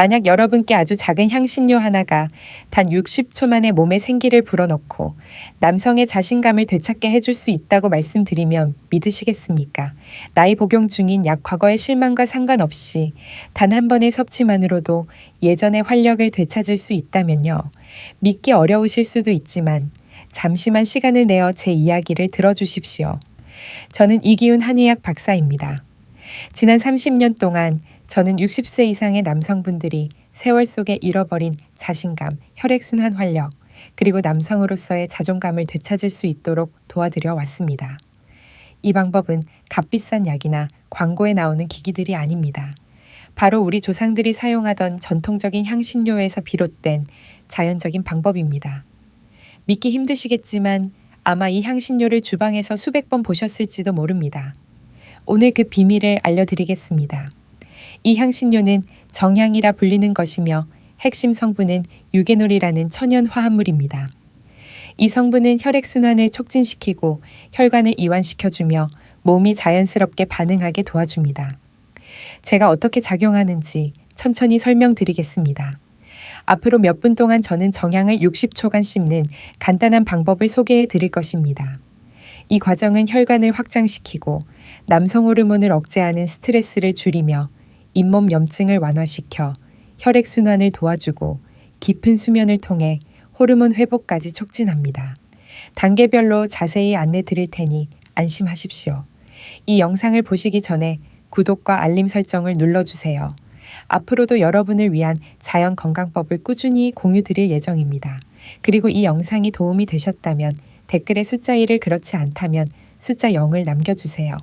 만약 여러분께 아주 작은 향신료 하나가 단 60초 만에 몸에 생기를 불어넣고 남성의 자신감을 되찾게 해줄 수 있다고 말씀드리면 믿으시겠습니까? 나이 복용 중인 약 과거의 실망과 상관없이 단 한 번의 섭취만으로도 예전의 활력을 되찾을 수 있다면요. 믿기 어려우실 수도 있지만 잠시만 시간을 내어 제 이야기를 들어주십시오. 저는 이기훈 한의학 박사입니다. 지난 30년 동안 저는 60세 이상의 남성분들이 세월 속에 잃어버린 자신감, 혈액순환 활력, 그리고 남성으로서의 자존감을 되찾을 수 있도록 도와드려 왔습니다. 이 방법은 값비싼 약이나 광고에 나오는 기기들이 아닙니다. 바로 우리 조상들이 사용하던 전통적인 향신료에서 비롯된 자연적인 방법입니다. 믿기 힘드시겠지만 아마 이 향신료를 주방에서 수백 번 보셨을지도 모릅니다. 오늘 그 비밀을 알려드리겠습니다. 이 향신료는 정향이라 불리는 것이며 핵심 성분은 유게놀이라는 천연 화합물입니다. 이 성분은 혈액순환을 촉진시키고 혈관을 이완시켜주며 몸이 자연스럽게 반응하게 도와줍니다. 제가 어떻게 작용하는지 천천히 설명드리겠습니다. 앞으로 몇 분 동안 저는 정향을 60초간 씹는 간단한 방법을 소개해 드릴 것입니다. 이 과정은 혈관을 확장시키고 남성 호르몬을 억제하는 스트레스를 줄이며 잇몸 염증을 완화시켜 혈액순환을 도와주고 깊은 수면을 통해 호르몬 회복까지 촉진합니다. 단계별로 자세히 안내 드릴 테니 안심하십시오. 이 영상을 보시기 전에 구독과 알림 설정을 눌러주세요. 앞으로도 여러분을 위한 자연 건강법을 꾸준히 공유 드릴 예정입니다. 그리고 이 영상이 도움이 되셨다면 댓글에 숫자 1을 그렇지 않다면 숫자 0을 남겨주세요.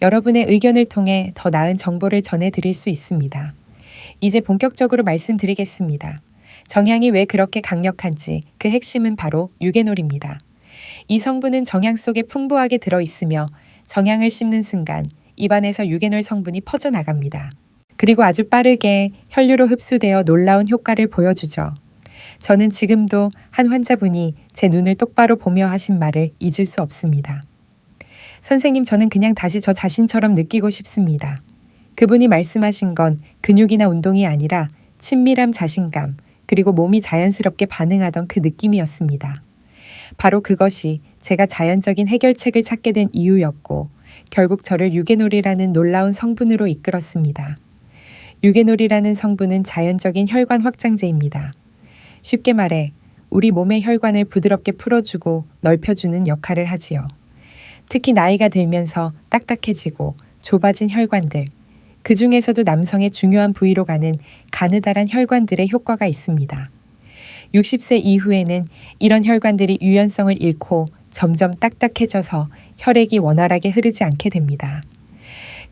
여러분의 의견을 통해 더 나은 정보를 전해드릴 수 있습니다. 이제 본격적으로 말씀드리겠습니다. 정향이 왜 그렇게 강력한지 그 핵심은 바로 유게놀입니다. 이 성분은 정향 속에 풍부하게 들어 있으며 정향을 씹는 순간 입안에서 유게놀 성분이 퍼져나갑니다. 그리고 아주 빠르게 혈류로 흡수되어 놀라운 효과를 보여주죠. 저는 지금도 한 환자분이 제 눈을 똑바로 보며 하신 말을 잊을 수 없습니다. 선생님, 저는 그냥 다시 저 자신처럼 느끼고 싶습니다. 그분이 말씀하신 건 근육이나 운동이 아니라 친밀함, 자신감, 그리고 몸이 자연스럽게 반응하던 그 느낌이었습니다. 바로 그것이 제가 자연적인 해결책을 찾게 된 이유였고, 결국 저를 유게놀이라는 놀라운 성분으로 이끌었습니다. 유게놀이라는 성분은 자연적인 혈관 확장제입니다. 쉽게 말해, 우리 몸의 혈관을 부드럽게 풀어주고 넓혀주는 역할을 하지요. 특히 나이가 들면서 딱딱해지고 좁아진 혈관들, 그 중에서도 남성의 중요한 부위로 가는 가느다란 혈관들의 효과가 있습니다. 60세 이후에는 이런 혈관들이 유연성을 잃고 점점 딱딱해져서 혈액이 원활하게 흐르지 않게 됩니다.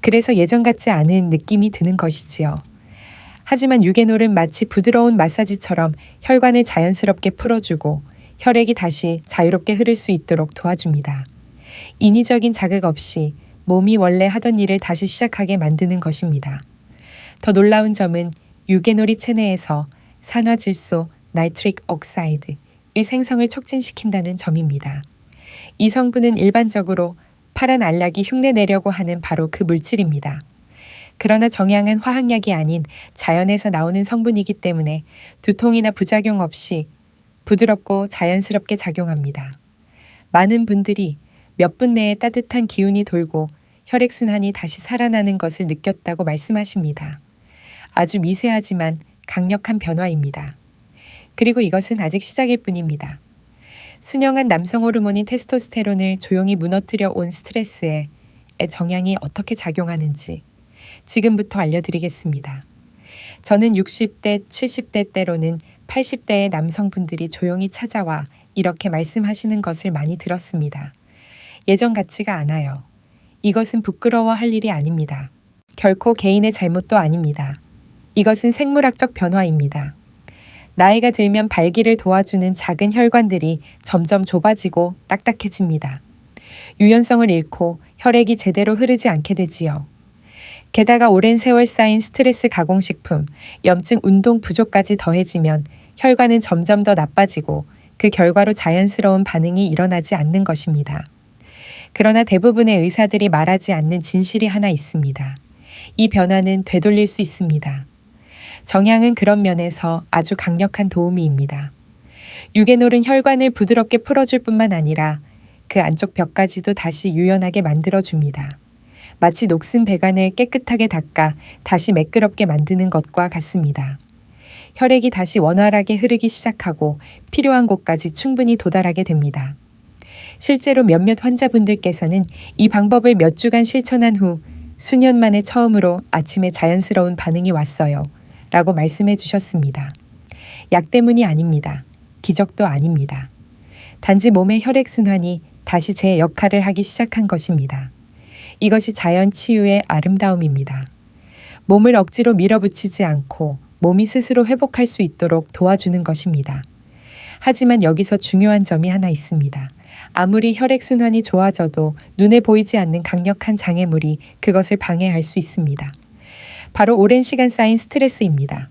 그래서 예전 같지 않은 느낌이 드는 것이지요. 하지만 유게놀은 마치 부드러운 마사지처럼 혈관을 자연스럽게 풀어주고 혈액이 다시 자유롭게 흐를 수 있도록 도와줍니다. 인위적인 자극 없이 몸이 원래 하던 일을 다시 시작하게 만드는 것입니다. 더 놀라운 점은 유게놀이 체내에서 산화질소 나이트릭 억사이드의 생성을 촉진시킨다는 점입니다. 이 성분은 일반적으로 파란 알약이 흉내 내려고 하는 바로 그 물질입니다. 그러나 정향은 화학약이 아닌 자연에서 나오는 성분이기 때문에 두통이나 부작용 없이 부드럽고 자연스럽게 작용합니다. 많은 분들이 몇 분 내에 따뜻한 기운이 돌고 혈액순환이 다시 살아나는 것을 느꼈다고 말씀하십니다. 아주 미세하지만 강력한 변화입니다. 그리고 이것은 아직 시작일 뿐입니다. 순영한 남성 호르몬인 테스토스테론을 조용히 무너뜨려 온 스트레스에 정향이 어떻게 작용하는지 지금부터 알려드리겠습니다. 저는 60대, 70대 때로는 80대의 남성분들이 조용히 찾아와 이렇게 말씀하시는 것을 많이 들었습니다. 예전 같지가 않아요. 이것은 부끄러워할 일이 아닙니다. 결코 개인의 잘못도 아닙니다. 이것은 생물학적 변화입니다. 나이가 들면 발기를 도와주는 작은 혈관들이 점점 좁아지고 딱딱해집니다. 유연성을 잃고 혈액이 제대로 흐르지 않게 되지요. 게다가 오랜 세월 쌓인 스트레스 가공식품, 염증 운동 부족까지 더해지면 혈관은 점점 더 나빠지고 그 결과로 자연스러운 반응이 일어나지 않는 것입니다. 그러나 대부분의 의사들이 말하지 않는 진실이 하나 있습니다. 이 변화는 되돌릴 수 있습니다. 정향은 그런 면에서 아주 강력한 도우미입니다. 유개놀은 혈관을 부드럽게 풀어줄 뿐만 아니라 그 안쪽 벽까지도 다시 유연하게 만들어줍니다. 마치 녹슨 배관을 깨끗하게 닦아 다시 매끄럽게 만드는 것과 같습니다. 혈액이 다시 원활하게 흐르기 시작하고 필요한 곳까지 충분히 도달하게 됩니다. 실제로 몇몇 환자분들께서는 이 방법을 몇 주간 실천한 후 수년 만에 처음으로 아침에 자연스러운 반응이 왔어요. 라고 말씀해 주셨습니다. 약 때문이 아닙니다. 기적도 아닙니다. 단지 몸의 혈액순환이 다시 제 역할을 하기 시작한 것입니다. 이것이 자연 치유의 아름다움입니다. 몸을 억지로 밀어붙이지 않고 몸이 스스로 회복할 수 있도록 도와주는 것입니다. 하지만 여기서 중요한 점이 하나 있습니다. 아무리 혈액순환이 좋아져도 눈에 보이지 않는 강력한 장애물이 그것을 방해할 수 있습니다. 바로 오랜 시간 쌓인 스트레스입니다.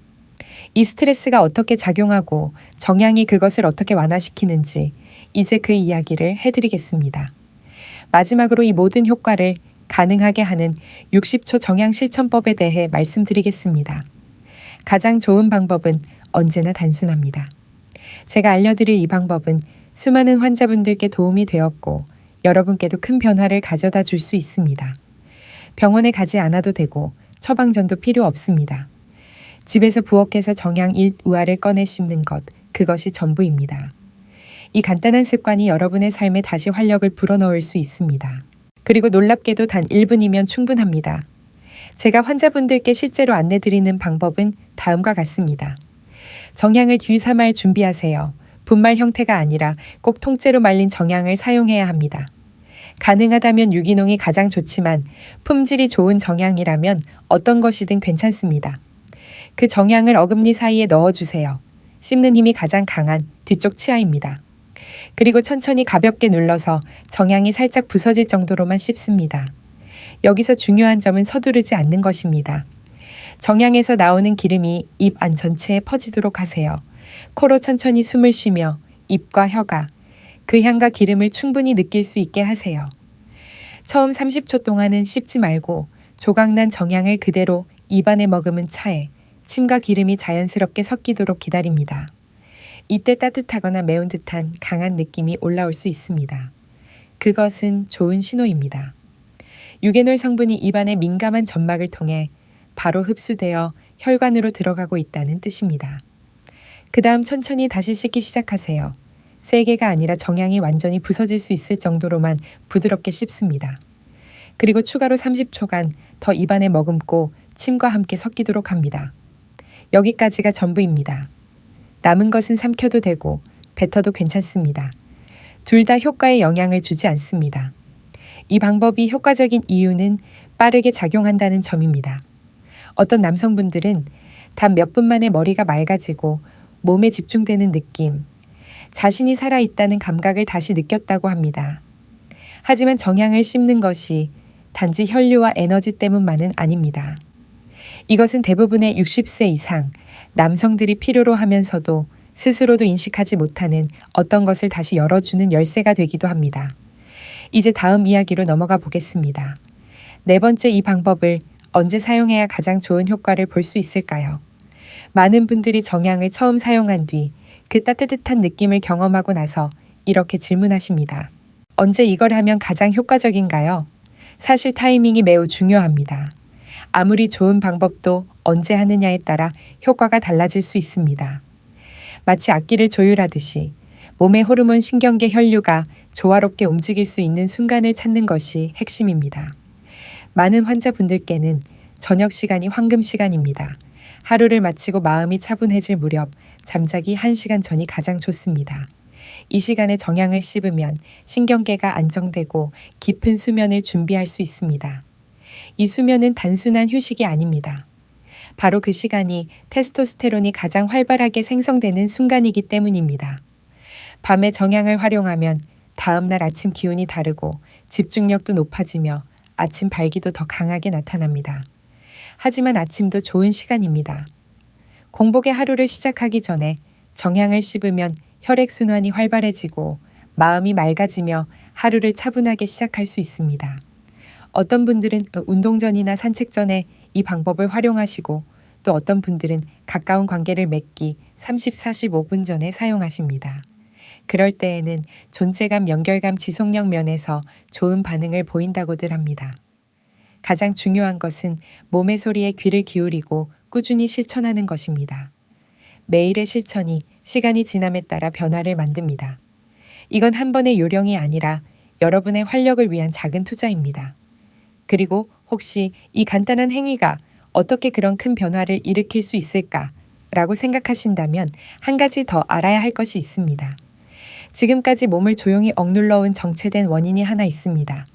이 스트레스가 어떻게 작용하고 정향이 그것을 어떻게 완화시키는지 이제 그 이야기를 해드리겠습니다. 마지막으로 이 모든 효과를 가능하게 하는 60초 정향 실천법에 대해 말씀드리겠습니다. 가장 좋은 방법은 언제나 단순합니다. 제가 알려드릴 이 방법은 수많은 환자분들께 도움이 되었고 여러분께도 큰 변화를 가져다 줄 수 있습니다. 병원에 가지 않아도 되고 처방전도 필요 없습니다. 집에서 부엌에서 정향 1우화를 꺼내 씹는 것, 그것이 전부입니다. 이 간단한 습관이 여러분의 삶에 다시 활력을 불어넣을 수 있습니다. 그리고 놀랍게도 단 1분이면 충분합니다. 제가 환자분들께 실제로 안내드리는 방법은 다음과 같습니다. 정향을 뒤삼할 준비하세요. 분말 형태가 아니라 꼭 통째로 말린 정향을 사용해야 합니다. 가능하다면 유기농이 가장 좋지만 품질이 좋은 정향이라면 어떤 것이든 괜찮습니다. 그 정향을 어금니 사이에 넣어주세요. 씹는 힘이 가장 강한 뒤쪽 치아입니다. 그리고 천천히 가볍게 눌러서 정향이 살짝 부서질 정도로만 씹습니다. 여기서 중요한 점은 서두르지 않는 것입니다. 정향에서 나오는 기름이 입 안 전체에 퍼지도록 하세요. 코로 천천히 숨을 쉬며 입과 혀가 그 향과 기름을 충분히 느낄 수 있게 하세요. 처음 30초 동안은 씹지 말고 조각난 정향을 그대로 입안에 머금은 차에 침과 기름이 자연스럽게 섞이도록 기다립니다. 이때 따뜻하거나 매운 듯한 강한 느낌이 올라올 수 있습니다. 그것은 좋은 신호입니다. 유개놀 성분이 입안의 민감한 점막을 통해 바로 흡수되어 혈관으로 들어가고 있다는 뜻입니다. 그 다음 천천히 다시 씻기 시작하세요. 세 개가 아니라 정향이 완전히 부서질 수 있을 정도로만 부드럽게 씹습니다. 그리고 추가로 30초간 더 입안에 머금고 침과 함께 섞이도록 합니다. 여기까지가 전부입니다. 남은 것은 삼켜도 되고 뱉어도 괜찮습니다. 둘 다 효과에 영향을 주지 않습니다. 이 방법이 효과적인 이유는 빠르게 작용한다는 점입니다. 어떤 남성분들은 단 몇 분 만에 머리가 맑아지고 몸에 집중되는 느낌, 자신이 살아있다는 감각을 다시 느꼈다고 합니다. 하지만 정향을 씹는 것이 단지 혈류와 에너지 때문만은 아닙니다. 이것은 대부분의 60세 이상 남성들이 필요로 하면서도 스스로도 인식하지 못하는 어떤 것을 다시 열어주는 열쇠가 되기도 합니다. 이제 다음 이야기로 넘어가 보겠습니다. 네 번째 이 방법을 언제 사용해야 가장 좋은 효과를 볼 수 있을까요? 많은 분들이 정향을 처음 사용한 뒤 그 따뜻한 느낌을 경험하고 나서 이렇게 질문하십니다. 언제 이걸 하면 가장 효과적인가요? 사실 타이밍이 매우 중요합니다. 아무리 좋은 방법도 언제 하느냐에 따라 효과가 달라질 수 있습니다. 마치 악기를 조율하듯이 몸의 호르몬 신경계 혈류가 조화롭게 움직일 수 있는 순간을 찾는 것이 핵심입니다. 많은 환자분들께는 저녁 시간이 황금 시간입니다. 하루를 마치고 마음이 차분해질 무렵 잠자기 1시간 전이 가장 좋습니다. 이 시간에 정향을 씹으면 신경계가 안정되고 깊은 수면을 준비할 수 있습니다. 이 수면은 단순한 휴식이 아닙니다. 바로 그 시간이 테스토스테론이 가장 활발하게 생성되는 순간이기 때문입니다. 밤에 정향을 활용하면 다음날 아침 기운이 다르고 집중력도 높아지며 아침 발기도 더 강하게 나타납니다. 하지만 아침도 좋은 시간입니다. 공복의 하루를 시작하기 전에 정향을 씹으면 혈액순환이 활발해지고 마음이 맑아지며 하루를 차분하게 시작할 수 있습니다. 어떤 분들은 운동 전이나 산책 전에 이 방법을 활용하시고 또 어떤 분들은 가까운 관계를 맺기 30, 45분 전에 사용하십니다. 그럴 때에는 존재감, 연결감, 지속력 면에서 좋은 반응을 보인다고들 합니다. 가장 중요한 것은 몸의 소리에 귀를 기울이고 꾸준히 실천하는 것입니다. 매일의 실천이 시간이 지남에 따라 변화를 만듭니다. 이건 한 번의 요령이 아니라 여러분의 활력을 위한 작은 투자입니다. 그리고 혹시 이 간단한 행위가 어떻게 그런 큰 변화를 일으킬 수 있을까? 라고 생각하신다면 한 가지 더 알아야 할 것이 있습니다. 지금까지 몸을 조용히 억눌러온 정체된 원인이 하나 있습니다.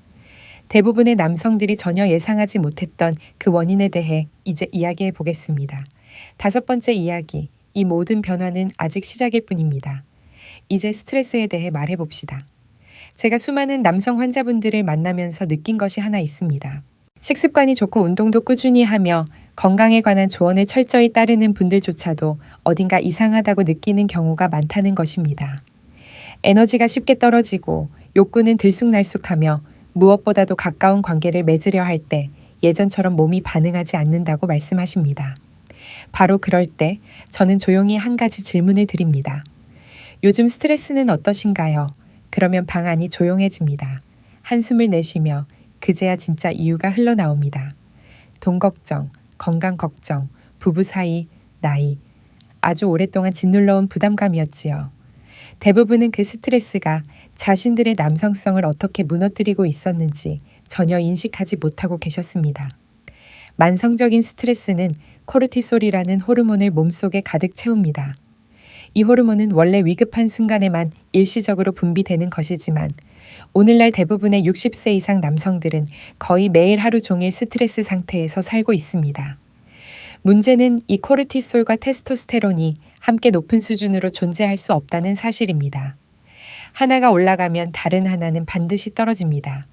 대부분의 남성들이 전혀 예상하지 못했던 그 원인에 대해 이제 이야기해 보겠습니다. 다섯 번째 이야기. 이 모든 변화는 아직 시작일 뿐입니다. 이제 스트레스에 대해 말해 봅시다. 제가 수많은 남성 환자분들을 만나면서 느낀 것이 하나 있습니다. 식습관이 좋고 운동도 꾸준히 하며 건강에 관한 조언을 철저히 따르는 분들조차도 어딘가 이상하다고 느끼는 경우가 많다는 것입니다. 에너지가 쉽게 떨어지고 욕구는 들쑥날쑥하며 무엇보다도 가까운 관계를 맺으려 할 때 예전처럼 몸이 반응하지 않는다고 말씀하십니다. 바로 그럴 때 저는 조용히 한 가지 질문을 드립니다. 요즘 스트레스는 어떠신가요? 그러면 방 안이 조용해집니다. 한숨을 내쉬며 그제야 진짜 이유가 흘러나옵니다. 돈 걱정, 건강 걱정, 부부 사이, 나이. 아주 오랫동안 짓눌러온 부담감이었지요. 대부분은 그 스트레스가 자신들의 남성성을 어떻게 무너뜨리고 있었는지 전혀 인식하지 못하고 계셨습니다. 만성적인 스트레스는 코르티솔이라는 호르몬을 몸속에 가득 채웁니다. 이 호르몬은 원래 위급한 순간에만 일시적으로 분비되는 것이지만 오늘날 대부분의 60세 이상 남성들은 거의 매일 하루 종일 스트레스 상태에서 살고 있습니다. 문제는 이 코르티솔과 테스토스테론이 함께 높은 수준으로 존재할 수 없다는 사실입니다. 하나가 올라가면 다른 하나는 반드시 떨어집니다.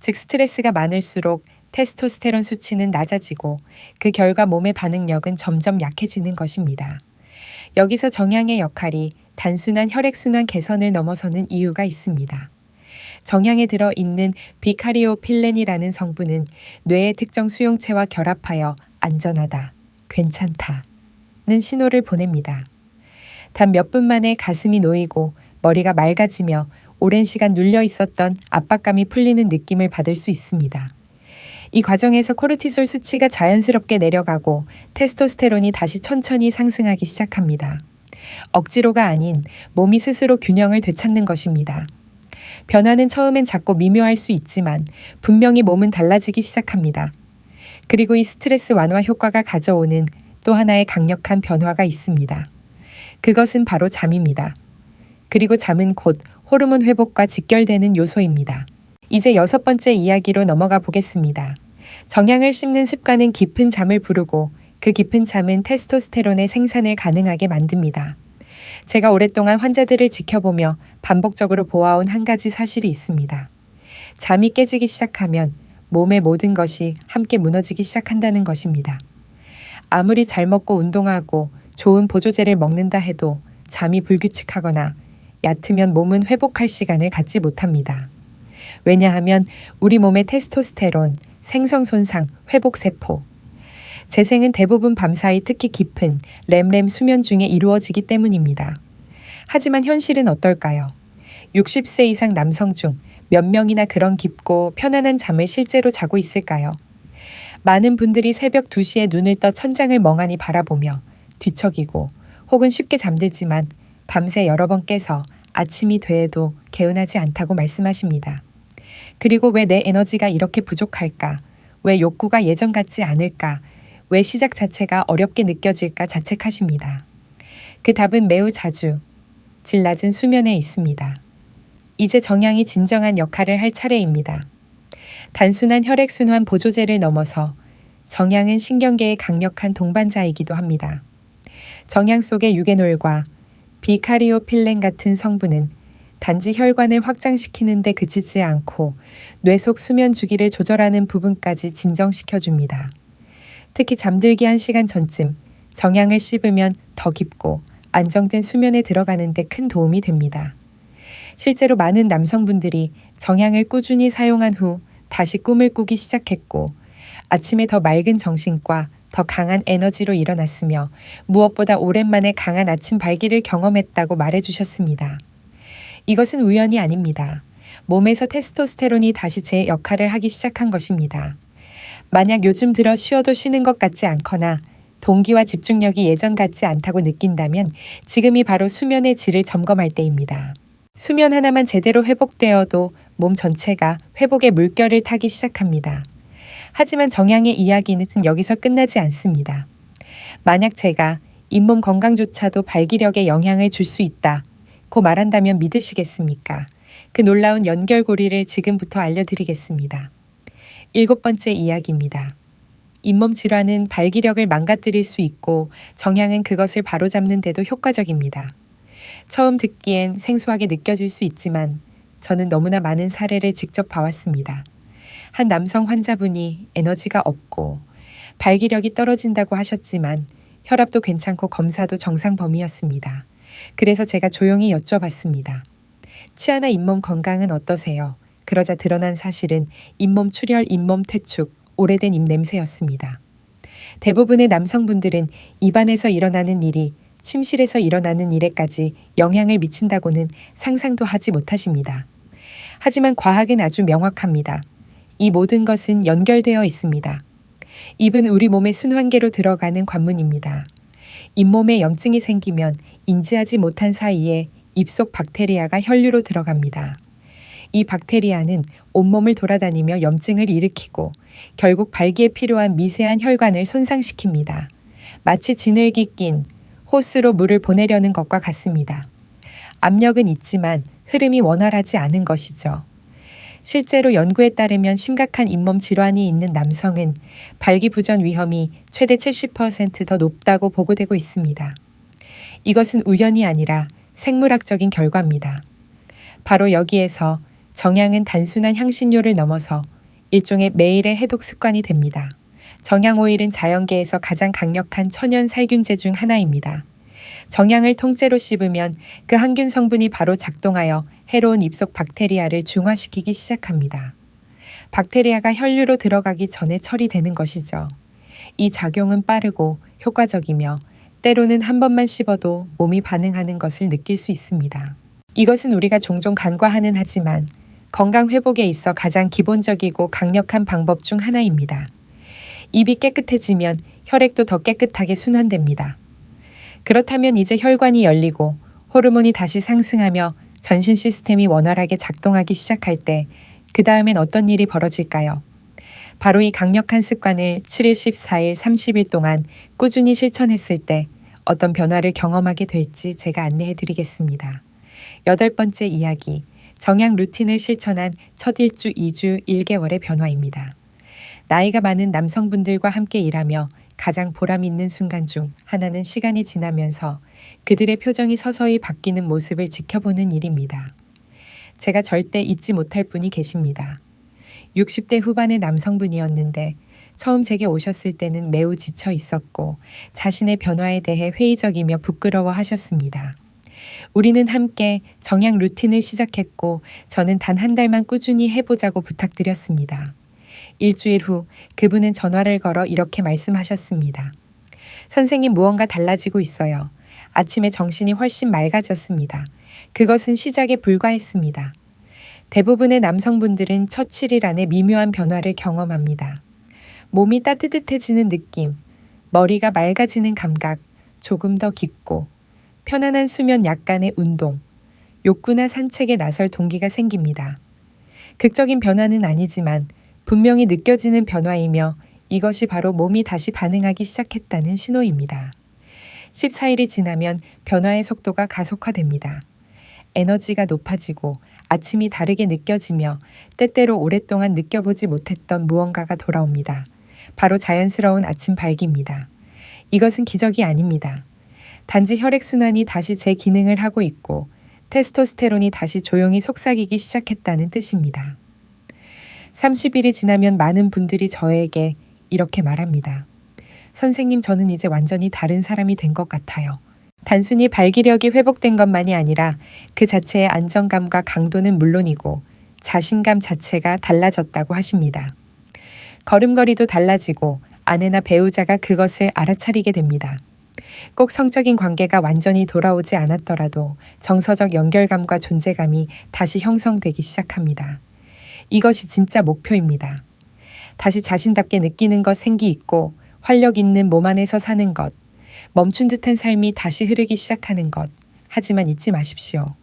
즉 스트레스가 많을수록 테스토스테론 수치는 낮아지고 그 결과 몸의 반응력은 점점 약해지는 것입니다. 여기서 정향의 역할이 단순한 혈액순환 개선을 넘어서는 이유가 있습니다. 정향에 들어 있는 비카리오필렌이라는 성분은 뇌의 특정 수용체와 결합하여 안전하다, 괜찮다 는 신호를 보냅니다. 단 몇 분 만에 가슴이 놓이고 머리가 맑아지며 오랜 시간 눌려 있었던 압박감이 풀리는 느낌을 받을 수 있습니다. 이 과정에서 코르티솔 수치가 자연스럽게 내려가고 테스토스테론이 다시 천천히 상승하기 시작합니다. 억지로가 아닌 몸이 스스로 균형을 되찾는 것입니다. 변화는 처음엔 작고 미묘할 수 있지만 분명히 몸은 달라지기 시작합니다. 그리고 이 스트레스 완화 효과가 가져오는 또 하나의 강력한 변화가 있습니다. 그것은 바로 잠입니다. 그리고 잠은 곧 호르몬 회복과 직결되는 요소입니다. 이제 여섯 번째 이야기로 넘어가 보겠습니다. 정향을 씹는 습관은 깊은 잠을 부르고 그 깊은 잠은 테스토스테론의 생산을 가능하게 만듭니다. 제가 오랫동안 환자들을 지켜보며 반복적으로 보아온 한 가지 사실이 있습니다. 잠이 깨지기 시작하면 몸의 모든 것이 함께 무너지기 시작한다는 것입니다. 아무리 잘 먹고 운동하고 좋은 보조제를 먹는다 해도 잠이 불규칙하거나 얕으면 몸은 회복할 시간을 갖지 못합니다. 왜냐하면 우리 몸의 테스토스테론, 생성 손상, 회복 세포, 재생은 대부분 밤사이 특히 깊은 렘렘 수면 중에 이루어지기 때문입니다. 하지만 현실은 어떨까요? 60세 이상 남성 중 몇 명이나 그런 깊고 편안한 잠을 실제로 자고 있을까요? 많은 분들이 새벽 2시에 눈을 떠 천장을 멍하니 바라보며 뒤척이고 혹은 쉽게 잠들지만 밤새 여러 번 깨서 아침이 돼도 개운하지 않다고 말씀하십니다. 그리고 왜 내 에너지가 이렇게 부족할까? 왜 욕구가 예전 같지 않을까? 왜 시작 자체가 어렵게 느껴질까 자책하십니다. 그 답은 매우 자주 질 낮은 수면에 있습니다. 이제 정향이 진정한 역할을 할 차례입니다. 단순한 혈액순환 보조제를 넘어서 정향은 신경계의 강력한 동반자이기도 합니다. 정향 속의 유게놀과 비카리오필렌 같은 성분은 단지 혈관을 확장시키는 데 그치지 않고 뇌 속 수면 주기를 조절하는 부분까지 진정시켜 줍니다. 특히 잠들기 한 시간 전쯤 정향을 씹으면 더 깊고 안정된 수면에 들어가는 데 큰 도움이 됩니다. 실제로 많은 남성분들이 정향을 꾸준히 사용한 후 다시 꿈을 꾸기 시작했고 아침에 더 맑은 정신과 더 강한 에너지로 일어났으며 무엇보다 오랜만에 강한 아침 발기를 경험했다고 말해주셨습니다. 이것은 우연이 아닙니다. 몸에서 테스토스테론이 다시 제 역할을 하기 시작한 것입니다. 만약 요즘 들어 쉬어도 쉬는 것 같지 않거나 동기와 집중력이 예전 같지 않다고 느낀다면 지금이 바로 수면의 질을 점검할 때입니다. 수면 하나만 제대로 회복되어도 몸 전체가 회복의 물결을 타기 시작합니다. 하지만 정향의 이야기는 여기서 끝나지 않습니다. 만약 제가 잇몸 건강조차도 발기력에 영향을 줄 수 있다. 고 말한다면 믿으시겠습니까? 그 놀라운 연결고리를 지금부터 알려드리겠습니다. 일곱 번째 이야기입니다. 잇몸 질환은 발기력을 망가뜨릴 수 있고 정향은 그것을 바로잡는 데도 효과적입니다. 처음 듣기엔 생소하게 느껴질 수 있지만 저는 너무나 많은 사례를 직접 봐왔습니다. 한 남성 환자분이 에너지가 없고 발기력이 떨어진다고 하셨지만 혈압도 괜찮고 검사도 정상 범위였습니다. 그래서 제가 조용히 여쭤봤습니다. 치아나 잇몸 건강은 어떠세요? 그러자 드러난 사실은 잇몸 출혈, 잇몸 퇴축, 오래된 입 냄새였습니다. 대부분의 남성분들은 입안에서 일어나는 일이 침실에서 일어나는 일에까지 영향을 미친다고는 상상도 하지 못하십니다. 하지만 과학은 아주 명확합니다. 이 모든 것은 연결되어 있습니다. 입은 우리 몸의 순환계로 들어가는 관문입니다. 잇몸에 염증이 생기면 인지하지 못한 사이에 입속 박테리아가 혈류로 들어갑니다. 이 박테리아는 온몸을 돌아다니며 염증을 일으키고 결국 발기에 필요한 미세한 혈관을 손상시킵니다. 마치 지늘기 낀 호스로 물을 보내려는 것과 같습니다. 압력은 있지만 흐름이 원활하지 않은 것이죠. 실제로 연구에 따르면 심각한 잇몸 질환이 있는 남성은 발기부전 위험이 최대 70%더 높다고 보고되고 있습니다. 이것은 우연이 아니라 생물학적인 결과입니다. 바로 여기에서 정향은 단순한 향신료를 넘어서 일종의 매일의 해독 습관이 됩니다. 정향 오일은 자연계에서 가장 강력한 천연 살균제 중 하나입니다. 정향을 통째로 씹으면 그 항균 성분이 바로 작동하여 해로운 입속 박테리아를 중화시키기 시작합니다. 박테리아가 혈류로 들어가기 전에 처리되는 것이죠. 이 작용은 빠르고 효과적이며 때로는 한 번만 씹어도 몸이 반응하는 것을 느낄 수 있습니다. 이것은 우리가 종종 간과하는 하지만 건강 회복에 있어 가장 기본적이고 강력한 방법 중 하나입니다. 입이 깨끗해지면 혈액도 더 깨끗하게 순환됩니다. 그렇다면 이제 혈관이 열리고 호르몬이 다시 상승하며 전신 시스템이 원활하게 작동하기 시작할 때 그 다음엔 어떤 일이 벌어질까요? 바로 이 강력한 습관을 7일, 14일, 30일 동안 꾸준히 실천했을 때 어떤 변화를 경험하게 될지 제가 안내해 드리겠습니다. 여덟 번째 이야기. 정향 루틴을 실천한 첫 1주, 2주, 1개월의 변화입니다. 나이가 많은 남성분들과 함께 일하며 가장 보람 있는 순간 중 하나는 시간이 지나면서 그들의 표정이 서서히 바뀌는 모습을 지켜보는 일입니다. 제가 절대 잊지 못할 분이 계십니다. 60대 후반의 남성분이었는데 처음 제게 오셨을 때는 매우 지쳐 있었고 자신의 변화에 대해 회의적이며 부끄러워 하셨습니다. 우리는 함께 정향 루틴을 시작했고 저는 단 한 달만 꾸준히 해보자고 부탁드렸습니다. 일주일 후 그분은 전화를 걸어 이렇게 말씀하셨습니다. 선생님 무언가 달라지고 있어요. 아침에 정신이 훨씬 맑아졌습니다. 그것은 시작에 불과했습니다. 대부분의 남성분들은 첫 7일 안에 미묘한 변화를 경험합니다. 몸이 따뜻해지는 느낌, 머리가 맑아지는 감각, 조금 더 깊고, 편안한 수면 약간의 운동, 욕구나 산책에 나설 동기가 생깁니다. 극적인 변화는 아니지만 분명히 느껴지는 변화이며 이것이 바로 몸이 다시 반응하기 시작했다는 신호입니다. 14일이 지나면 변화의 속도가 가속화됩니다. 에너지가 높아지고 아침이 다르게 느껴지며 때때로 오랫동안 느껴보지 못했던 무언가가 돌아옵니다. 바로 자연스러운 아침 발기입니다. 이것은 기적이 아닙니다. 단지 혈액순환이 다시 제 기능을 하고 있고 테스토스테론이 다시 조용히 속삭이기 시작했다는 뜻입니다. 30일이 지나면 많은 분들이 저에게 이렇게 말합니다. 선생님, 저는 이제 완전히 다른 사람이 된 것 같아요. 단순히 발기력이 회복된 것만이 아니라 그 자체의 안정감과 강도는 물론이고 자신감 자체가 달라졌다고 하십니다. 걸음걸이도 달라지고 아내나 배우자가 그것을 알아차리게 됩니다. 꼭 성적인 관계가 완전히 돌아오지 않았더라도 정서적 연결감과 존재감이 다시 형성되기 시작합니다. 이것이 진짜 목표입니다. 다시 자신답게 느끼는 것 생기 있고 활력 있는 몸 안에서 사는 것, 멈춘 듯한 삶이 다시 흐르기 시작하는 것. 하지만 잊지 마십시오.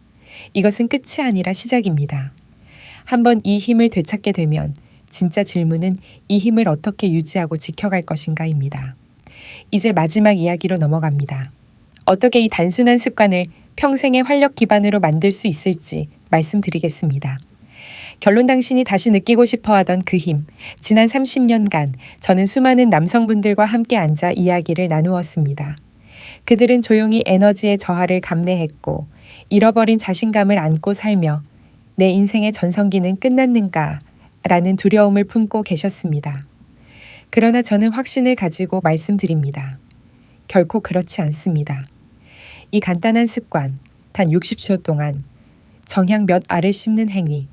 이것은 끝이 아니라 시작입니다. 한번 이 힘을 되찾게 되면 진짜 질문은 이 힘을 어떻게 유지하고 지켜갈 것인가입니다. 이제 마지막 이야기로 넘어갑니다. 어떻게 이 단순한 습관을 평생의 활력 기반으로 만들 수 있을지 말씀드리겠습니다. 결론 당신이 다시 느끼고 싶어 하던 그 힘. 지난 30년간 저는 수많은 남성분들과 함께 앉아 이야기를 나누었습니다. 그들은 조용히 에너지의 저하를 감내했고 잃어버린 자신감을 안고 살며 내 인생의 전성기는 끝났는가 라는 두려움을 품고 계셨습니다. 그러나 저는 확신을 가지고 말씀드립니다. 결코 그렇지 않습니다. 이 간단한 습관, 단 60초 동안 정향 몇 알을 씹는 행위,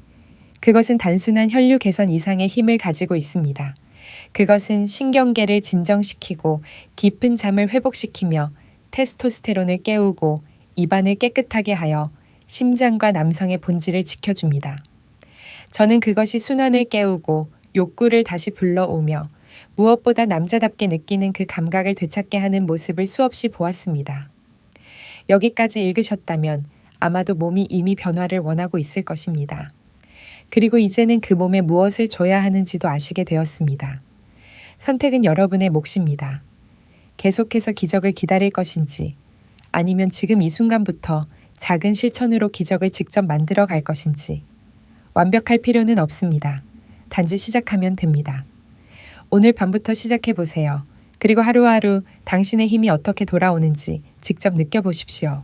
그것은 단순한 혈류 개선 이상의 힘을 가지고 있습니다. 그것은 신경계를 진정시키고 깊은 잠을 회복시키며 테스토스테론을 깨우고 입안을 깨끗하게 하여 심장과 남성의 본질을 지켜줍니다. 저는 그것이 순환을 깨우고 욕구를 다시 불러오며 무엇보다 남자답게 느끼는 그 감각을 되찾게 하는 모습을 수없이 보았습니다. 여기까지 읽으셨다면 아마도 몸이 이미 변화를 원하고 있을 것입니다. 그리고 이제는 그 몸에 무엇을 줘야 하는지도 아시게 되었습니다. 선택은 여러분의 몫입니다. 계속해서 기적을 기다릴 것인지 아니면 지금 이 순간부터 작은 실천으로 기적을 직접 만들어 갈 것인지 완벽할 필요는 없습니다. 단지 시작하면 됩니다. 오늘 밤부터 시작해 보세요. 그리고 하루하루 당신의 힘이 어떻게 돌아오는지 직접 느껴보십시오.